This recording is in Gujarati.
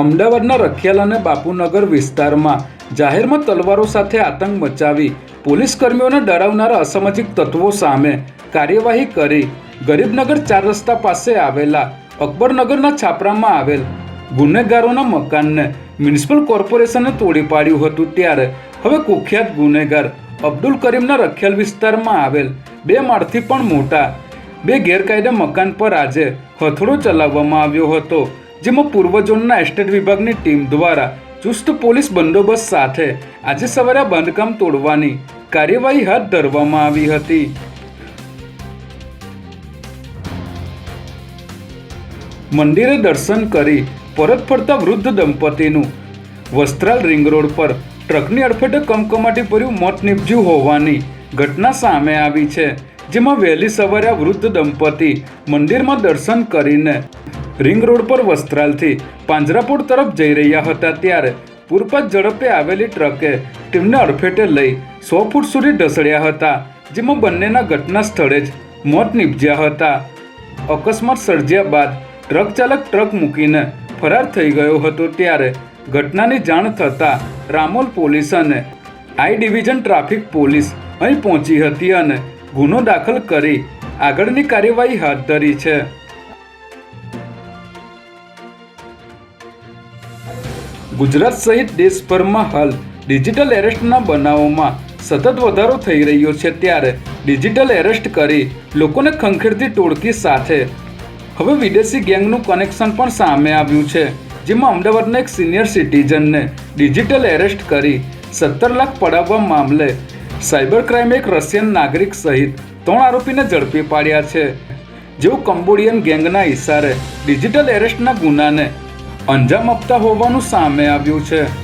અમદાવાદના રખિયાલ અને બાપુનગર વિસ્તારમાં જાહેરમાં તલવારો સાથે આતંક મચાવી પોલીસ કર્મીઓને ડરાવનારા અસામાજિક તત્વો સામે કાર્યવાહી કરી ગરીબનગર ચાર રસ્તા પાસે આવેલા અકબરનગરના છાપરામાં આવેલ ગુનેગારોના મકાનને મ્યુનિસિપલ કોર્પોરેશને તોડી પાડ્યું હતું ત્યારે હવે કુખ્યાત ગુનેગાર અબ્દુલ કરીમના રખિયાલ વિસ્તારમાં આવેલ બે માળથી પણ મોટા બે ગેરકાયદે મકાન પર આજે હથોડો ચલાવવામાં આવ્યો હતો. જેમાં પૂર્વ ઝોનના એસ્ટેટ વિભાગની ટીમ દ્વારા ચુસ્ત પોલીસ બંદોબસ્ત સાથે આજે સવારે બાંધકામ તોડવાની કાર્યવાહી હાથ ધરવામાં આવી હતી. મંદિરે દર્શન કરી પરત ફરતા વૃદ્ધ દંપતીનું વસ્ત્રાલ રિંગ રોડ પર ટ્રકની અડફેટે કમકમાટી ભર્યું મોત નીપજ્યું હોવાની ઘટના સામે આવી છે, જેમાં વહેલી સવારે આ વૃદ્ધ દંપતી મંદિરમાં દર્શન કરીને રિંગ રોડ પર વસ્ત્રાલથી પાંજરાપુર તરફ જઈ રહ્યા હતા ત્યારે પૂરપત ઝડપે આવેલી ટ્રકે તેમને અડફેટે લઈ સો ફૂટ સુધી ઢસડ્યા હતા, જેમાં બંનેના ઘટના સ્થળે જ મોત નીપજ્યા હતા. અકસ્માત સર્જ્યા બાદ ટ્રક ચાલક ટ્રક મૂકીને ફરાર થઈ ગયો હતો ત્યારે ઘટનાની જાણ થતાં રામોલ પોલીસ અને આઈ ડિવિઝન ટ્રાફિક પોલીસ અહીં પહોંચી હતી અને ગુનો દાખલ કરી આગળની કાર્યવાહી હાથ ધરી છે. ગુજરાત સહિત દેશભરમાં હાલ ડિજિટલ એરેસ્ટના બનાવોમાં સતત વધારો થઈ રહ્યો છે ત્યારે ડિજિટલ એરેસ્ટ કરી લોકોને ખંખેરતી ટોળકી સાથે. હવે વિદેશી ગેંગનું કનેક્શન પણ સામે આવ્યું છે, જેમાં અમદાવાદના એક સિનિયર સિટીઝનને ડિજિટલ એરેસ્ટ કરી સત્તર લાખ પડાવવા મામલે સાયબર ક્રાઇમે એક રશિયન નાગરિક સહિત ત્રણ આરોપીને ઝડપી પાડ્યા છે. જેઓ કંબોડિયન ગેંગના ઇશારે ડિજિટલ એરેસ્ટના ગુનાને અંજામ આપતા હોવાનું સામે આવ્યું છે.